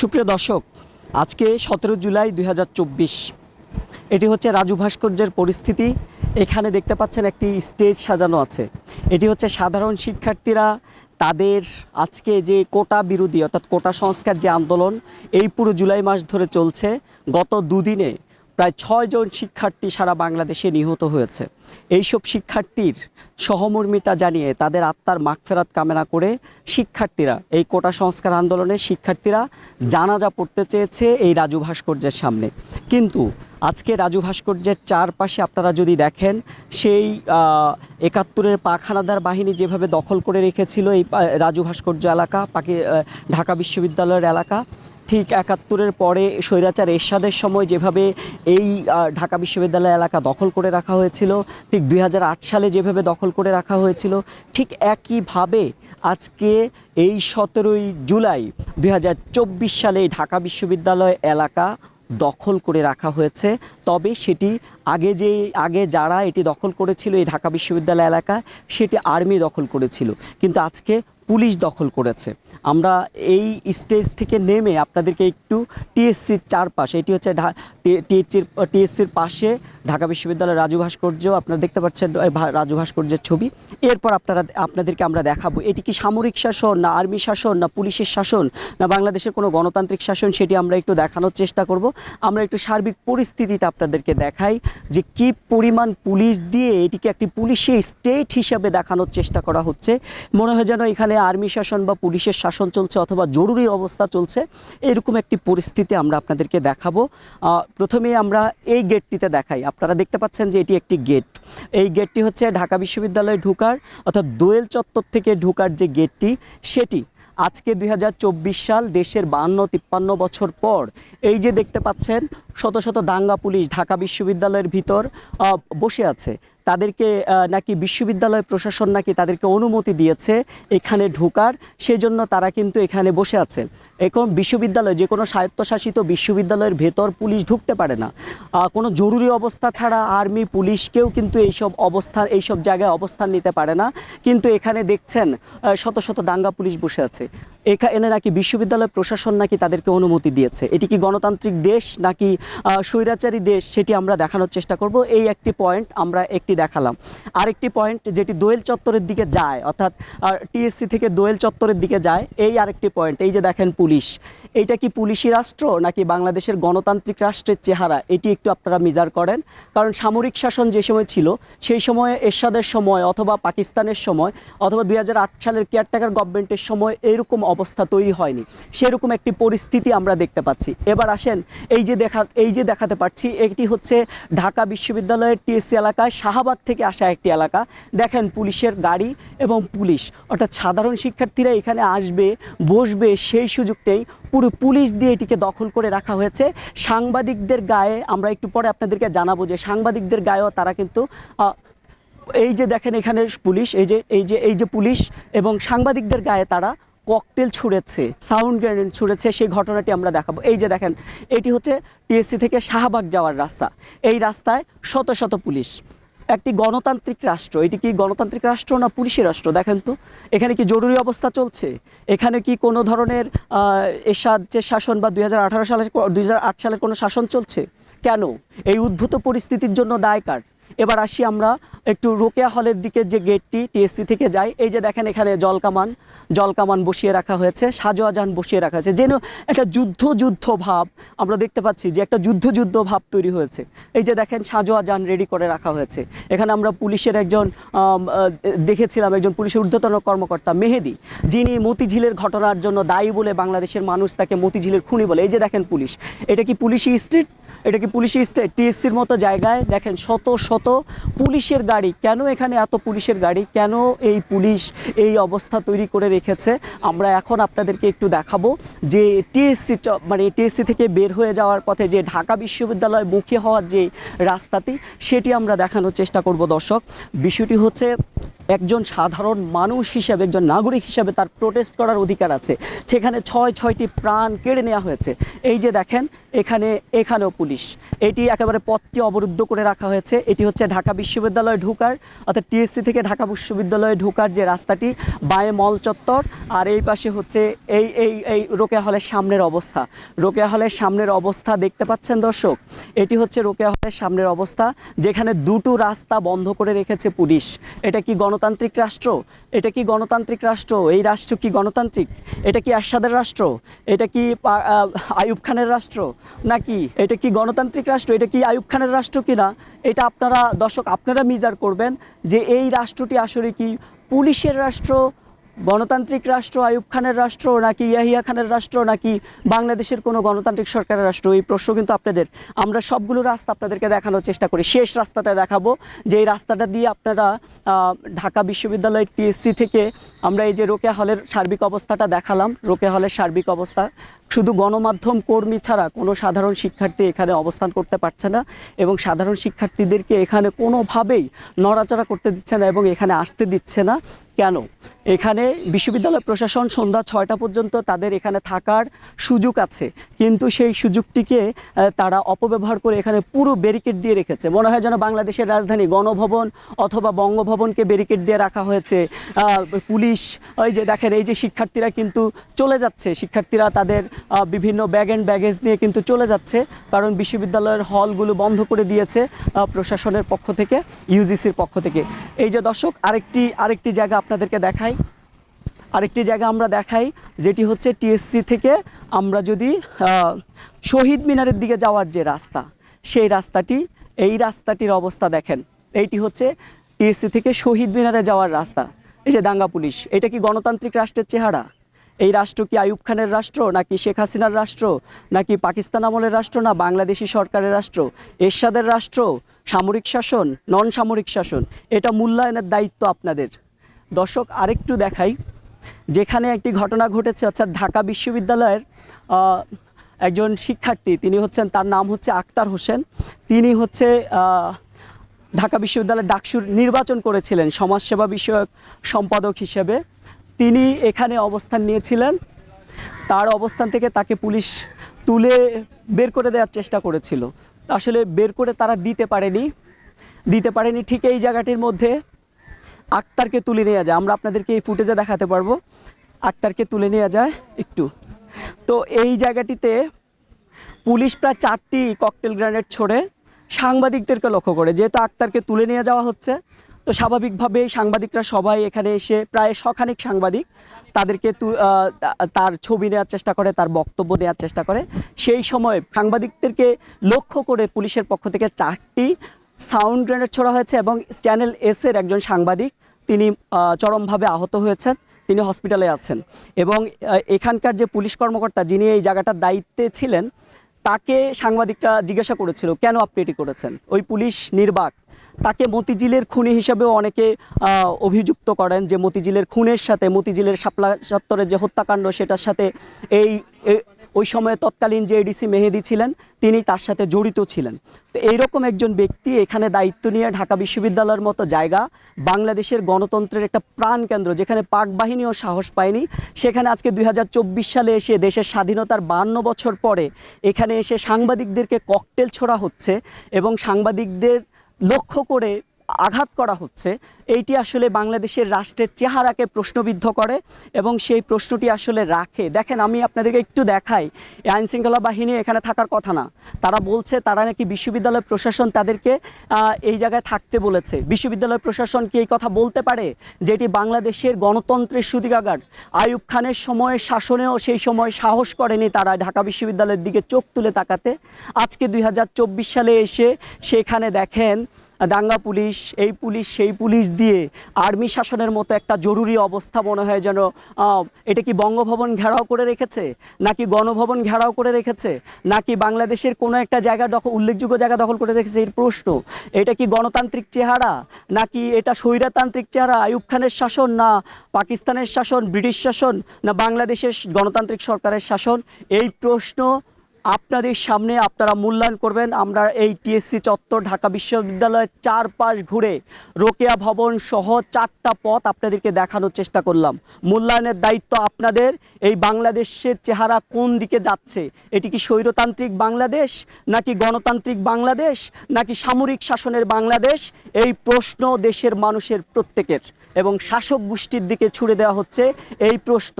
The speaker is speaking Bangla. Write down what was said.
সুপ্রিয় দর্শক, আজকে সতেরো জুলাই দু হাজার চব্বিশ। এটি হচ্ছে রাজু ভাস্কর্যের পরিস্থিতি। এখানে দেখতে পাচ্ছেন একটি স্টেজ সাজানো আছে। এটি হচ্ছে সাধারণ শিক্ষার্থীরা তাদের আজকে যে কোটা বিরোধী, অর্থাৎ কোটা সংস্কার যে আন্দোলন, এই পুরো জুলাই মাস ধরে চলছে। গত দুদিনে প্রায় ছয়জন শিক্ষার্থী সারা বাংলাদেশে নিহত হয়েছে। এইসব শিক্ষার্থীর সহমর্মিতা জানিয়ে তাদের আত্মার মাগফেরাত কামনা করে শিক্ষার্থীরা, এই কোটা সংস্কার আন্দোলনে শিক্ষার্থীরা জানাজা পড়তে চেয়েছে এই রাজু ভাস্কর্যের সামনে। কিন্তু আজকে রাজু ভাস্কর্যের চারপাশে আপনারা যদি দেখেন, সেই একাত্তরের পাখানাদার বাহিনী যেভাবে দখল করে রেখেছিল এই রাজু ভাস্কর্য এলাকা, পাকি ঢাকা বিশ্ববিদ্যালয়ের এলাকা ঠিক একাত্তরের পরে স্বৈরাচার এরশাদের সময় যেভাবে এই ঢাকা বিশ্ববিদ্যালয় এলাকা দখল করে রাখা হয়েছিল, ঠিক দুই হাজার আট সালে যেভাবে দখল করে রাখা হয়েছিল, ঠিক একইভাবে আজকে এই সতেরোই জুলাই দুই হাজার চব্বিশ সালে ঢাকা বিশ্ববিদ্যালয় এলাকা দখল করে রাখা হয়েছে। তবে সেটি আগে যে, আগে যারা এটি দখল করেছিল এই ঢাকা বিশ্ববিদ্যালয় এলাকা সেটি আর্মি দখল করেছিল। কিন্তু আজকে পুলিশ দখল করেছে। আমরা এই স্টেজ থেকে নেমে আপনাদেরকে একটু টিএসসির চারপাশে, এটি হচ্ছে টিএসসির টিএসসির পাশে ঢাকা বিশ্ববিদ্যালয়ের রাজু ভাস্কর্য আপনারা দেখতে পাচ্ছেন রাজু ভাস্কর্যের ছবি। এরপর আপনারা আপনাদেরকে আমরা দেখাবো এটি কি সামরিক শাসন না আর্মি শাসন না পুলিশের শাসন না বাংলাদেশের কোনো গণতান্ত্রিক শাসন সেটি আমরা একটু দেখানোর চেষ্টা করব। আমরা একটু সার্বিক পরিস্থিতিটা আপনাদেরকে দেখাই যে কি পরিমাণ পুলিশ দিয়ে এটিকে একটি পুলিশি স্টেট হিসাবে দেখানোর চেষ্টা করা হচ্ছে। মনে হয় যেন এখানে আর্মি শাসন বা পুলিশের শাসন চলছে অথবা জরুরি অবস্থা চলছে এরকম একটি পরিস্থিতি আমরা আপনাদেরকে দেখাবো। আহ, প্রথমেই আমরা এই গেটটিতে দেখাই আপনারা দেখতে পাচ্ছেন যে এটি একটি গেট। এই গেটটি হচ্ছে ঢাকা বিশ্ববিদ্যালয়ে ঢুকার, অর্থাৎ দোয়েল চত্বর থেকে ঢুকার যে গেটটি, সেটি আজকে দুই হাজার চব্বিশ সাল দেশের বান্ন, তিপ্পান্ন বছর পর এই যে দেখতে পাচ্ছেন, শত শত দাঙ্গা পুলিশ ঢাকা বিশ্ববিদ্যালয়ের ভিতর বসে আছে। তাদেরকে নাকি বিশ্ববিদ্যালয় প্রশাসন নাকি তাদেরকে অনুমতি দিয়েছে এখানে ঢোকার, সেজন্য তারা কিন্তু এখানে বসে আছে। এখন বিশ্ববিদ্যালয়, যে কোনো স্বায়ত্তশাসিত বিশ্ববিদ্যালয়ের ভেতর পুলিশ ঢুকতে পারে না। কোনো জরুরি অবস্থা ছাড়া আর্মি পুলিশকেও কিন্তু এইসব অবস্থান এইসব জায়গায় অবস্থান নিতে পারে না। কিন্তু এখানে দেখছেন শত শত দাঙ্গা পুলিশ বসে আছে। এখানে নাকি বিশ্ববিদ্যালয় প্রশাসন নাকি তাদেরকে অনুমতি দিয়েছে? এটি কি গণতান্ত্রিক দেশ নাকি স্বৈরাচারী দেশ? সেটি আমরা দেখানোর চেষ্টা করব। এই একটি পয়েন্ট আমরা একটি দেখালাম। আরেকটি পয়েন্ট যেটি দোয়েল চত্বরের দিকে যায়, অর্থাৎ টিএসসি থেকে দোয়েল চত্বরের দিকে যায়, এই আরেকটি পয়েন্ট, এই যে দেখেন পুলিশ। এইটা কি পুলিশি রাষ্ট্র নাকি বাংলাদেশের গণতান্ত্রিক রাষ্ট্রের চেহারা? এটি একটু আপনারা মিজার করেন। কারণ সামরিক শাসন যে সময় ছিল, সেই সময়ে এরশাদের সময় অথবা পাকিস্তানের সময় অথবা দু হাজার আট সালের কেয়ারটেকার গভর্নমেন্টের সময় এরকম অবস্থা তৈরি হয়নি। সেরকম একটি পরিস্থিতি আমরা দেখতে পাচ্ছি। এবার আসেন, এই যে দেখা, এই যে দেখাতে পাচ্ছি এটি হচ্ছে ঢাকা বিশ্ববিদ্যালয়ের টিএসসি এলাকায় শাহবাগ থেকে আসা একটি এলাকা। দেখেন পুলিশের গাড়ি এবং পুলিশ। অর্থাৎ সাধারণ শিক্ষার্থীরা এখানে আসবে, বসবে, সেই সুযোগটাই পুরো পুলিশ দিয়ে এটিকে দখল করে রাখা হয়েছে। সাংবাদিকদের গায়ে আমরা একটু পরে আপনাদেরকে জানাব যে সাংবাদিকদের গায়েও তারা কিন্তু এই যে দেখেন এখানে পুলিশ, এই যে এই যে এই যে পুলিশ এবং সাংবাদিকদের গায়ে তারা ককটেল ছুঁড়েছে, সাউন্ড গ্রেনেড ছুঁড়েছে, সেই ঘটনাটি আমরা দেখাবো। এই যে দেখেন, এটি হচ্ছে টিএসসি থেকে শাহবাগ যাওয়ার রাস্তা। এই রাস্তায় শত শত পুলিশ। একটি গণতান্ত্রিক রাষ্ট্র। এটি কি গণতান্ত্রিক রাষ্ট্র না পুলিশের রাষ্ট্র? দেখেন তো, এখানে কি জরুরি অবস্থা চলছে? এখানে কি কোনো ধরনের এরশাদ যে শাসন বা দুই সালের দুই সালের কোনো শাসন চলছে? কেন? এই উদ্ভূত পরিস্থিতির জন্য দায় কার? এবার আসি আমরা একটু রোকেয়া হলের দিকে যে গেটটি টিএসসি থেকে যাই এই যে দেখেন এখানে জলকামান জলকামান বসিয়ে রাখা হয়েছে, সাজোয়াজান বসিয়ে রাখা হয়েছে। যেন একটা যুদ্ধ যুদ্ধ ভাব আমরা দেখতে পাচ্ছি যে একটা যুদ্ধ যুদ্ধ ভাব তৈরি হয়েছে। এই যে দেখেন সাজোয়াজান রেডি করে রাখা হয়েছে। এখানে আমরা পুলিশের একজন দেখেছিলাম একজন পুলিশের ঊর্ধ্বতন কর্মকর্তা মেহেদি, যিনি মতিঝিলের ঘটনার জন্য দায়ী বলে বাংলাদেশের মানুষ তাকে মতিঝিলের খুনি বলে। এই যে দেখেন পুলিশ, এটা কি পুলিশি স্ট্রিট? এটা কি পুলিশি স্টেট টিএসসির মতো জায়গায়? দেখেন, শত শত পুলিশের গাড়ি। কেন এখানে এত পুলিশের গাড়ি? কেন এই পুলিশ এই অবস্থা তৈরি করে রেখেছে? আমরা এখন আপনাদেরকে একটু দেখাবো যে টিএসসি মানে টিএসসি থেকে বের হয়ে যাওয়ার পথে যে ঢাকা বিশ্ববিদ্যালয় মুখী হওয়ার যে রাস্তাটি, সেটি আমরা দেখানোর চেষ্টা করব দর্শক। বিষয়টি হচ্ছে একজন সাধারণ মানুষ হিসেবে, একজন নাগরিক হিসেবে তার প্রোটেস্ট করার অধিকার আছে। সেখানে ছয়, ছয়টি প্রাণ কেড়ে নেওয়া হয়েছে। এই যে দেখেন, এখানে, এখানেও পুলিশ। এটি একেবারে পথটি অবরুদ্ধ করে রাখা হয়েছে। এটি হচ্ছে ঢাকা বিশ্ববিদ্যালয়ে ঢোকার, অর্থাৎ টিএসসি থেকে ঢাকা বিশ্ববিদ্যালয়ে ঢোকার যে রাস্তাটি, বায়ে মল চত্বর, আর এই পাশে হচ্ছে এই এই এই রোকেয়া হলের সামনের অবস্থা। রোকেয়া হলের সামনের অবস্থা দেখতে পাচ্ছেন দর্শক? এটি হচ্ছে রোকেয়া হলের সামনের অবস্থা, যেখানে দুটো রাস্তা বন্ধ করে রেখেছে পুলিশ। এটা কি গণতান্ত্রিক রাষ্ট্র? এটা কি গণতান্ত্রিক রাষ্ট্র? এই রাষ্ট্র কি গণতান্ত্রিক? এটা কি আশাদের রাষ্ট্র? এটা কি আয়ুব খানের রাষ্ট্র? নাকি এটা কি গণতান্ত্রিক রাষ্ট্র? এটা কি আয়ুব খানের রাষ্ট্র কিনা? এটা আপনারা, দর্শক, আপনারা মিজার করবেন যে এই রাষ্ট্রটি আসলে কি পুলিশের রাষ্ট্র গণতান্ত্রিক রাষ্ট্র, আইয়ুব খানের রাষ্ট্র নাকি ইয়াহিয়া খানের রাষ্ট্র নাকি বাংলাদেশের কোনো গণতান্ত্রিক সরকারের রাষ্ট্র? এই প্রশ্ন কিন্তু আপনাদের, আমরা সবগুলো রাস্তা আপনাদেরকে দেখানোর চেষ্টা করি। শেষ রাস্তাটা দেখাবো যে এই রাস্তাটা দিয়ে আপনারা ঢাকা বিশ্ববিদ্যালয়ের টিএসসি থেকে আমরা এই যে রোকেয়া হলের সার্বিক অবস্থাটা দেখালাম। রোকেয়া হলের সার্বিক অবস্থা, শুধু গণমাধ্যম কর্মী ছাড়া কোনো সাধারণ শিক্ষার্থী এখানে অবস্থান করতে পারছে না এবং সাধারণ শিক্ষার্থীদেরকে এখানে কোনোভাবেই নড়াচড়া করতে দিচ্ছে না এবং এখানে আসতে দিচ্ছে না। কেন? এখানে বিশ্ববিদ্যালয় প্রশাসন সন্ধ্যা ছয়টা পর্যন্ত তাদের এখানে থাকার সুযোগ আছে। কিন্তু সেই সুযোগটিকে তারা অপব্যবহার করে এখানে পুরো ব্যারিকেড দিয়ে রেখেছে। মনে হয় যেন বাংলাদেশের রাজধানী গণভবন অথবা বঙ্গভবনকে ব্যারিকেড দিয়ে রাখা হয়েছে। পুলিশ, ওই যে দেখেন, এই যে শিক্ষার্থীরা কিন্তু চলে যাচ্ছে। শিক্ষার্থীরা তাদের বিভিন্ন ব্যাগ অ্যান্ড ব্যাগেজ নিয়ে কিন্তু চলে যাচ্ছে। কারণ বিশ্ববিদ্যালয়ের হলগুলো বন্ধ করে দিয়েছে প্রশাসনের পক্ষ থেকে, ইউজিসির পক্ষ থেকে। এই যে দর্শক, আরেকটি আরেকটি জায়গা আপনাদেরকে দেখাই। আরেকটি জায়গা আমরা দেখাই, যেটি হচ্ছে টিএসসি থেকে আমরা যদি শহীদ মিনারের দিকে যাওয়ার যে রাস্তা, সেই রাস্তাটি, এই রাস্তাটির অবস্থা দেখেন। এইটি হচ্ছে টিএসসি থেকে শহীদ মিনারে যাওয়ার রাস্তা। এই যে দাঙ্গা পুলিশ, এটা কি গণতান্ত্রিক রাষ্ট্রের চেহারা? এই রাষ্ট্র কি আইয়ুব খানের রাষ্ট্র, নাকি শেখ হাসিনার রাষ্ট্র, নাকি পাকিস্তান আমলের রাষ্ট্র, না বাংলাদেশি সরকারের রাষ্ট্র? এরশাদের রাষ্ট্র, সামরিক শাসন নন সামরিক শাসন, এটা মূল্যায়নের দায়িত্ব আপনাদের। দর্শক, আরেকটু দেখাই। যেখানে একটি ঘটনা ঘটেছে, অর্থাৎ ঢাকা বিশ্ববিদ্যালয়ের একজন শিক্ষার্থী, তিনি হচ্ছেন, তার নাম হচ্ছে আক্তার হোসেন। তিনি হচ্ছে ঢাকা বিশ্ববিদ্যালয়ের ডাকসুর নির্বাচন করেছিলেন, সমাজসেবা বিষয়ক সম্পাদক হিসেবে। তিনি এখানে অবস্থান নিয়েছিলেন। তার অবস্থান থেকে তাকে পুলিশ তুলে বের করে দেওয়ার চেষ্টা করেছিল। আসলে বের করে তারা দিতে পারেনি। দিতে পারেনি ঠিক এই জায়গাটির মধ্যে। আক্তারকে তুলে নিয়ে যায়। আমরা আপনাদেরকে এই ফুটেজে দেখাতে পারব। আক্তারকে তুলে নিয়ে যায় একটু। তো এই জায়গাটিতে পুলিশ প্রায় চারটি ককটেল গ্রেনেড ছড়ে সাংবাদিকদেরকে লক্ষ্য করে। যেহেতু আক্তারকে তুলে নিয়ে যাওয়া হচ্ছে, তো স্বাভাবিকভাবেই সাংবাদিকরা সবাই এখানে এসে প্রায় শখানিক সাংবাদিক তাদেরকে তার ছবি নেওয়ার চেষ্টা করে, তার বক্তব্য নেওয়ার চেষ্টা করে। সেই সময় সাংবাদিকদেরকে লক্ষ্য করে পুলিশের পক্ষ থেকে চারটি সাউন্ড গ্রেনেড ছোড়া হয়েছে এবং চ্যানেল এস এর একজন সাংবাদিক, তিনি চরমভাবে আহত হয়েছেন, তিনি হসপিটালে আছেন। এবং এখানকার যে পুলিশ কর্মকর্তা যিনি এই জায়গাটার দায়িত্বে ছিলেন, তাকে সাংবাদিকরা জিজ্ঞাসা করেছিল, কেন আপনি এটি করেছেন? ওই পুলিশ নির্বাক তাকে মতিঝিলের খুনি হিসেবেও অনেকে অভিযুক্ত করেন যে মতিঝিলের খুনের সাথে, মতিঝিলের শাপলা চত্বরের যে হত্যাকাণ্ড, সেটার সাথে এই ওই সময়ে তৎকালীন যে এডিসি মেহেদি ছিলেন, তিনি তার সাথে জড়িত ছিলেন। তো এইরকম একজন ব্যক্তি এখানে দায়িত্ব নিয়ে ঢাকা বিশ্ববিদ্যালয়ের মতো জায়গা, বাংলাদেশের গণতন্ত্রের একটা প্রাণকেন্দ্র যেখানে পাক বাহিনীও সাহস পায়নি, সেখানে আজকে দুই হাজার চব্বিশ সালে এসে দেশের স্বাধীনতার বান্ন বছর পরে এখানে এসে সাংবাদিকদেরকে ককটেল ছোড়া হচ্ছে এবং সাংবাদিকদের লক্ষ্য করে আঘাত করা হচ্ছে, এইটি আসলে বাংলাদেশের রাষ্ট্রের চেহারাকে প্রশ্নবিদ্ধ করে এবং সেই প্রশ্নটি আসলে রাখে। দেখেন, আমি আপনাদেরকে একটু দেখাই, এই আইন শৃঙ্খলা বাহিনী এখানে থাকার কথা না। তারা বলছে, তারা নাকি বিশ্ববিদ্যালয় প্রশাসন তাদেরকে এই জায়গায় থাকতে বলেছে। বিশ্ববিদ্যালয় প্রশাসন কি এই কথা বলতে পারে যেটি বাংলাদেশের গণতন্ত্রের সুদিগাগার? আয়ুব খানের সময়ে শাসনেও সেই সময় সাহস করেনি তারা ঢাকা বিশ্ববিদ্যালয়ের দিকে চোখ তুলে তাকাতে। আজকে দু হাজার চব্বিশ সালে এসে সেখানে দেখেন দাঙ্গা পুলিশ, এই পুলিশ, সেই পুলিশ দিয়ে আর্মি শাসনের মতো একটা জরুরি অবস্থা মনে হয় যেন এটা কি বঙ্গভবন ঘেরাও করে রেখেছে? নাকি গণভবন ঘেরাও করে রেখেছে? নাকি বাংলাদেশের কোনো একটা জায়গা দখল উল্লেখযোগ্য জায়গা দখল করে রেখেছে? এই প্রশ্ন। এটা কি গণতান্ত্রিক চেহারা? নাকি এটা স্বৈরাতান্ত্রিক চেহারা? আইয়ুব খানের শাসন না পাকিস্তানের শাসন, ব্রিটিশ শাসন, না বাংলাদেশের গণতান্ত্রিক সরকারের শাসন? এই প্রশ্ন আপনাদের সামনে আপনারা মূল্যায়ন করবেন। আমরা এই টিএসসি চত্বর ঢাকা বিশ্ববিদ্যালয়ের চারপাশ ঘুরে রোকেয়া ভবন সহ চারটা পথ আপনাদেরকে দেখানোর চেষ্টা করলাম। মূল্যায়নের দায়িত্ব আপনাদের। এই বাংলাদেশের চেহারা কোন দিকে যাচ্ছে? এটি কি স্বৈরতান্ত্রিক বাংলাদেশ নাকি গণতান্ত্রিক বাংলাদেশ নাকি সামরিক শাসনের বাংলাদেশ? এই প্রশ্ন দেশের মানুষের প্রত্যেকের। এবং শাসক গোষ্ঠীর দিকে ছুড়ে দেওয়া হচ্ছে এই প্রশ্ন।